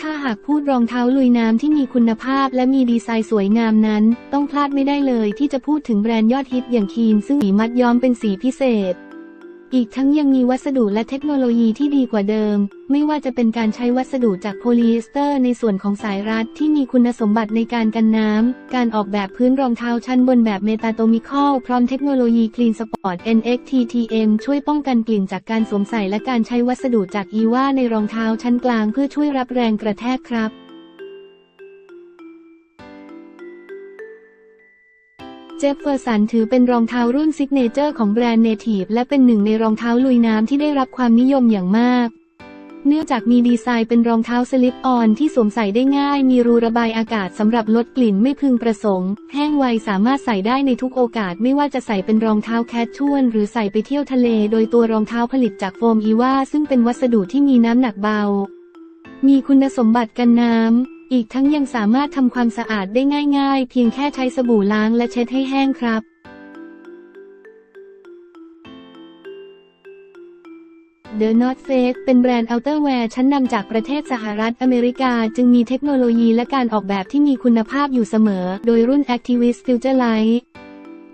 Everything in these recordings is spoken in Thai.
ถ้าหากพูดรองเท้าลุยน้ำที่มีคุณภาพและมีดีไซน์สวยงามนั้น ต้องพลาดไม่ได้เลยที่จะพูดถึงแบรนด์ยอดฮิตอย่างคีนซึ่งสีมัดย้อมเป็นสีพิเศษ อีกทั้งยังมีวัสดุและเทคโนโลยีที่ดีกว่าเดิม ไม่ว่าจะเป็นการใช้วัสดุจากโพลีเอสเตอร์ในส่วนของสายรัดที่มีคุณสมบัติในการกันน้ำ การออกแบบพื้นรองเท้าชั้นบนแบบเมตาโตมิคอลพร้อมเทคโนโลยี Clean Sport NXTTM ช่วยป้องกันกลิ่นจากการสวมใส่และการใช้วัสดุจากอีว่าในรองเท้าชั้นกลางเพื่อช่วยรับแรงกระแทกครับ จฟเฟอร์สันถือเป็นรองเท้ารุ่นซิกเนเจอร์ของแบรนด์เนทีฟและเป็นหนึ่งในรองเท้าลุยน้ำที่ได้รับความนิยมอย่างมาก เนื่องจากมีดีไซน์เป็นรองเท้าสลิปออนที่สวมใส่ได้ง่าย มีรูระบายอากาศสำหรับลดกลิ่นไม่พึงประสงค์ แห้งไวสามารถใส่ได้ในทุกโอกาสไม่ว่าจะใส่เป็นรองเท้าแคชชวลหรือใส่ไปเที่ยวทะเล โดยตัวรองเท้าผลิตจากโฟมอีว่าซึ่งเป็นวัสดุที่มีน้ำหนักเบา มีคุณสมบัติกันน้ำ อีกทั้งยังสามารถทำความสะอาดได้ง่าย ๆ เพียงแค่ใช้สบู่ล้างและเช็ดให้แห้งครับ The North Face เป็นแบรนด์เอาเตอร์แวร์ชั้นนำจากประเทศสหรัฐอเมริกา จึงมีเทคโนโลยีและการออกแบบที่มีคุณภาพอยู่เสมอ โดยรุ่น Activist Future Light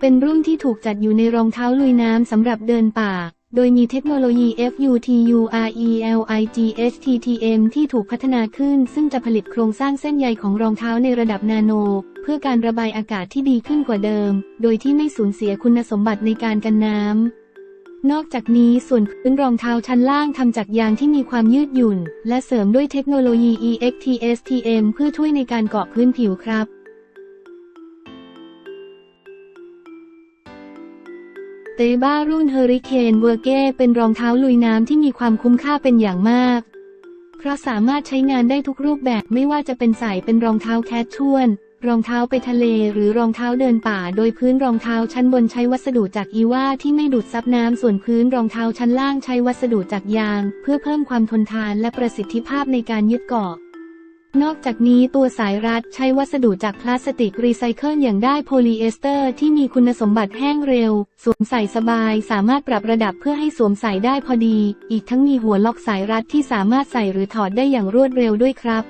เป็นรุ่นที่ถูกจัดอยู่ในรองเท้าลุยน้ำสำหรับเดินป่า โดยมีเทคโนโลยี FUTURELIGHTTM ที่ถูกพัฒนาขึ้น ซึ่งจะผลิตโครงสร้างเส้นใยของรองเท้าในระดับนาโน เพื่อการระบายอากาศที่ดีขึ้นกว่าเดิม โดยที่ไม่สูญเสียคุณสมบัติในการกันน้ำ นอกจากนี้ส่วนพื้นรองเท้าชั้นล่างทำจากยางที่มีความยืดหยุ่น และเสริมด้วยเทคโนโลยี EXTSTM เพื่อช่วยในการเกาะพื้นผิวครับ เตบ้ารุ่นเฮอริเคนเวอร์เก้เป็นรองเท้าลุยน้ำที่มีความคุ้มค่าเป็นอย่างมาก เพราะสามารถใช้งานได้ทุกรูปแบบไม่ว่าจะเป็นใส่เป็นรองเท้าแคชชวลรองเท้าไปทะเลหรือรองเท้าเดินป่า โดยพื้นรองเท้าชั้นบนใช้วัสดุจากอีว่าที่ไม่ดูดซับน้ำส่วนพื้นรองเท้าชั้นล่างใช้วัสดุจากยาง เพื่อเพิ่มความทนทานและประสิทธิภาพในการยึดเกาะ นอกจากนี้ตัวสายรัดใช้วัสดุจากพลาสติกรีไซเคิลอย่างได้โพลีเอสเตอร์ที่มีคุณสมบัติแห้งเร็ว สวมใส่สบายสามารถปรับระดับเพื่อให้สวมใส่ได้พอดี อีกทั้งมีหัวล็อกสายรัดที่สามารถใส่หรือถอดได้อย่างรวดเร็วด้วยครับ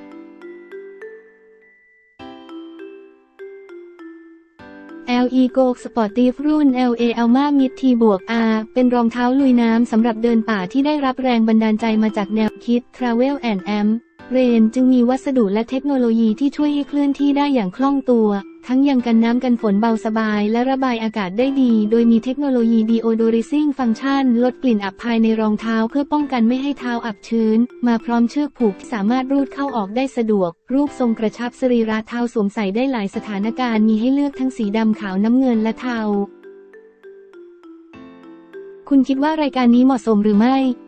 LE Go Sportive รุ่น LA Alma Mid T บวก R เป็นรองเท้าลุยน้ำสำหรับเดินป่าที่ได้รับแรงบันดาลใจมาจากแนวคิด Travel and Amp เรนจึงมีวัสดุและเทคโนโลยีที่ช่วยให้เคลื่อนที่ได้อย่างคล่องตัว ทั้งยังกันน้ำกันฝนเบาสบาย และระบายอากาศได้ดี โดยมีเทคโนโลยี Deodorizing Function ลดกลิ่นอับภายในรองเท้าเพื่อป้องกันไม่ให้เท้าอับชื้น มาพร้อมเชือกผูกที่สามารถรูดเข้าออกได้สะดวก รูปทรงกระชับสรีระเท้าสวมใส่ได้หลายสถานการณ์มีให้เลือกทั้งสีดำขาวน้ำเงินและเทาคุณคิดว่ารายการนี้เหมาะสมหรือไม่